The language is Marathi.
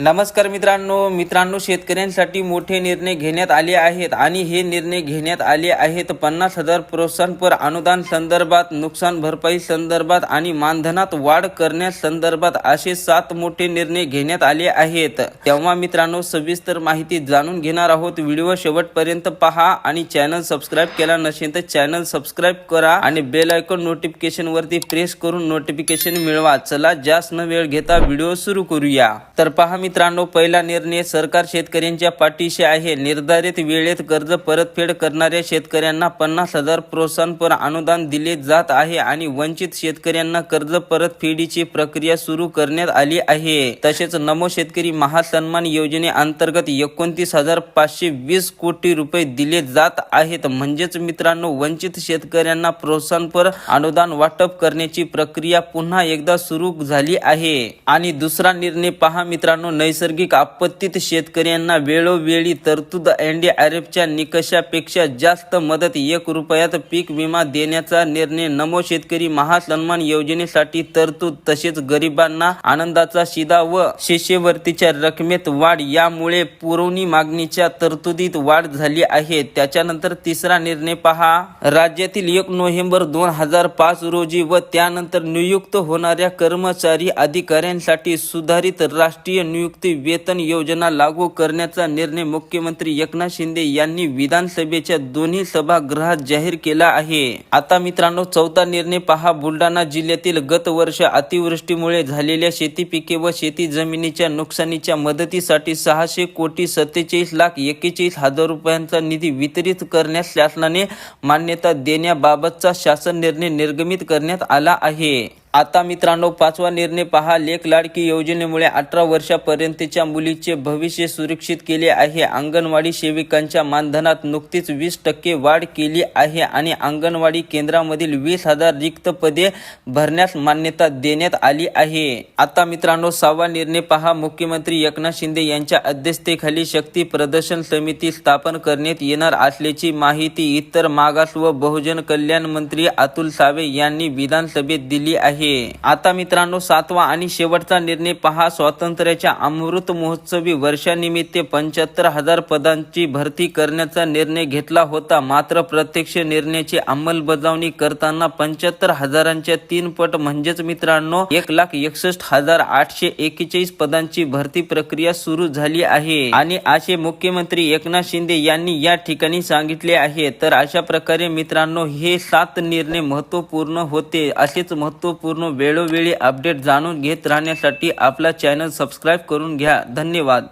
नमस्कार मित्रांनो मित्रांनो शेतकऱ्यांसाठी मोठे निर्णय घेण्यात आले आहेत आणि हे निर्णय घेण्यात आले आहेत पन्नास हजार प्रोत्साहनपर अनुदान संदर्भात नुकसान भरपाई संदर्भात आणि मानधनात वाढ करण्यासंदर्भात असे सात मोठे निर्णय घेण्यात आले आहेत. तेव्हा मित्रांनो सविस्तर माहिती जाणून घेणार आहोत. व्हिडिओ शेवटपर्यंत पहा आणि चॅनल सबस्क्राईब केला नसेल तर चॅनल सबस्क्राईब करा आणि बेल आयकॉन नोटिफिकेशन वरती प्रेस करून नोटिफिकेशन मिळवा. चला जास्त न वेळ घेता व्हिडिओ सुरू करूया. तर पहा मित्रांनो पहिला निर्णय सरकार शेतकऱ्यांच्या पाठीशी आहे. निर्धारित वेळेत कर्ज परतफेड करणाऱ्या शेतकऱ्यांना पन्नास हजार प्रोत्साहनपर अनुदान दिले जात आहे आणि वंचित शेतकऱ्यांना कर्ज परतफेडीची प्रक्रिया सुरू करण्यात आली आहे. तसेच नमो शेतकरी महासन्मान योजनेअंतर्गत एकोणतीस हजार पाचशे वीस कोटी रुपये दिले जात आहेत. म्हणजेच मित्रांनो वंचित शेतकऱ्यांना प्रोत्साहनपर अनुदान वाटप करण्याची प्रक्रिया पुन्हा एकदा सुरू झाली आहे. आणि दुसरा निर्णय पहा मित्रांनो नैसर्गिक आपत्तीत शेतकऱ्यांना वेळोवेळी तरतूद एनडीआरएफच्या निकषापेक्षा जास्त मदत एक रुपयात पीक विमा देण्याचा निर्णय नमो शेतकरी महासन्मान योजनेसाठी तरतूद तसेच गरिबांना आनंदाचा शिदा व शिष्यवृत्तीच्या रकमेत वाढ यामुळे पुरवणी मागणीच्या तरतुदीत वाढ झाली आहे. त्याच्यानंतर तिसरा निर्णय पहा. राज्यातील एक नोव्हेंबर दोन हजार पाच रोजी व त्यानंतर नियुक्त होणाऱ्या कर्मचारी अधिकाऱ्यांसाठी सुधारित राष्ट्रीय नियुक्त वेतन योजना लागू करण्याचा निर्णय मुख्यमंत्री एकनाथ शिंदे यांनी विधानसभेच्या दोन्ही सभागृहात जाहीर केला आहे. आता मित्रांनो चौथा निर्णय पहा. बुलढाणा जिल्ह्यातील गत वर्ष अतिवृष्टीमुळे झालेल्या शेती पिके व शेती जमिनीच्या नुकसानीच्या मदतीसाठी सहाशे कोटी सत्तेचाळीस लाख एक्केचाळीस हजार रुपयांचा निधी वितरित करण्यास शासनाने मान्यता देण्याबाबतचा शासन निर्णय निर्गमित करण्यात आला आहे. आता मित्रांनो पाचवा निर्णय पहा. लेख लाडकी योजनेमुळे अठरा वर्षापर्यंतच्या मुलीचे भविष्य सुरक्षित केले आहे. अंगणवाडी सेविकांच्या मानधनात नुकतीच वीस टक्के वाढ केली आहे आणि अंगणवाडी केंद्रामधील वीस हजार रिक्त पदे भरण्यास मान्यता देण्यात आली आहे. आता मित्रांनो सहावा निर्णय पहा. मुख्यमंत्री एकनाथ शिंदे यांच्या अध्यक्षतेखाली शक्ती प्रदर्शन समिती स्थापन करण्यात येणार असल्याची माहिती इतर मागास व बहुजन कल्याण मंत्री अतुल सावे यांनी विधानसभेत दिली आहे. आता मित्रांनो सातवा आणि शेवटचा निर्णय पहा. स्वातंत्र्याच्या अमृत महोत्सवी वर्षानिमित्त पंच्याहत्तर हजार पदांची भरती करण्याचा निर्णय घेतला होता. मात्र प्रत्यक्ष निर्णयाची अंमलबजावणी करताना पंच्याहत्तर हजारांच्या तीन पट म्हणजेच मित्रांनो एक लाख एकसष्ट हजार आठशे एक्केचाळीस पदांची भरती प्रक्रिया सुरू झाली आहे. आणि असे मुख्यमंत्री एकनाथ शिंदे यांनी या ठिकाणी सांगितले आहे. तर अशा प्रकारे मित्रांनो हे सात निर्णय महत्त्वपूर्ण होते. असेच महत्त्वपूर्ण वेळोवेळी अपडेट जाणून घेत राहण्यासाठी आपला चॅनल सबस्क्राईब करून घ्या. धन्यवाद.